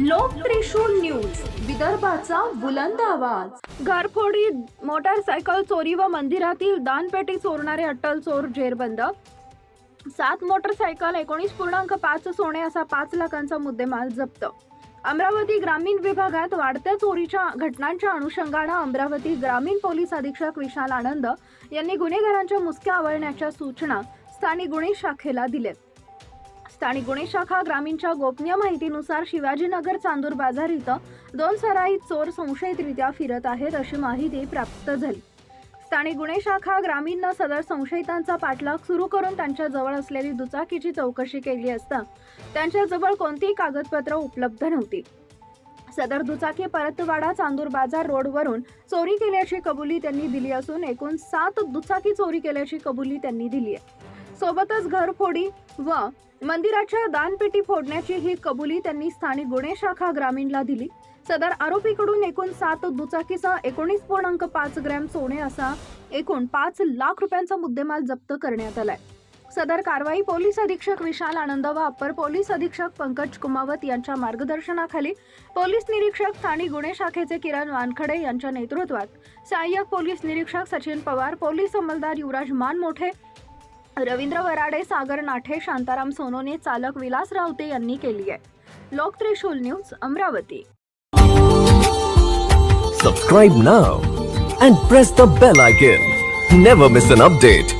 लोकत्रिशूळ news विदर्भाचा बुलंद आवाज. घरफोडी मोटारसायकल चोरी व मंदिरातील दानपेटी चोरणारे अट्टल चोर जेरबंद. सात मोटरसायकल एकोणीस पूर्णांक पाच सोने असा पाच लाखांचा मुद्देमाल जप्त. अमरावती ग्रामीण विभागात वाढत्या चोरीच्या घटनांच्या अनुषंगानं अमरावती ग्रामीण पोलीस अधीक्षक विशाल आनंद यांनी गुन्हेगारांच्या मुसक्या आवळण्याच्या सूचना स्थानिक गुन्हे शाखेला दिलेत आणि गुन्हे शाखा ग्रामीणच्या गोपनीय माहितीनुसार शिवाजीनगर चांदूर बाजार इथं दोन सराईत चोर संशयितरित्या फिरत आहेत अशी माहिती प्राप्त झाली. स्थानिक गुन्हे शाखा ग्रामीणनं सदर संशयितांचा पाठलाग सुरू करून त्यांच्या जवळ असलेली दुचाकीची चौकशी केली असता त्यांच्याजवळ कोणतीही कागदपत्र उपलब्ध नव्हती. सदर दुचाकी परतवाडा चांदूर बाजार रोडवरून चोरी केल्याची कबुली त्यांनी दिली असून एकूण सात दुचाकी चोरी केल्याची कबुली त्यांनी दिली आहे. सोबतच घरफोडी व मंदिराच्या दानपेटी फोडण्याची ही कबुली त्यांनी स्थानिक गुन्हे शाखा ग्रामीणला दिली. सदर आरोपीकडून एकूण सात दुचाकीसह एकोणीस पूर्णांक पाच ग्रॅम सोने असा एकूण पाच लाख रुपयांचा मुद्देमाल जप्त करण्यात आलाय. सदर कारवाई पोलीस अधीक्षक विशाल आनंद व अप्पर पोलीस अधीक्षक पंकज कुमावत यांच्या मार्गदर्शनाखाली पोलीस निरीक्षक स्थानिक गुन्हे शाखेचे किरण वानखडे यांच्या नेतृत्वात सहाय्यक पोलीस निरीक्षक सचिन पवार पोलीस अंमलदार युवराज मानमोठे रवींद्र वराडे सागर नाठे शांताराम सोनोने चालक विलास रावते यांनी केली आहे. लोक Trishul news Amravati. Subscribe now and press the bell icon never miss an update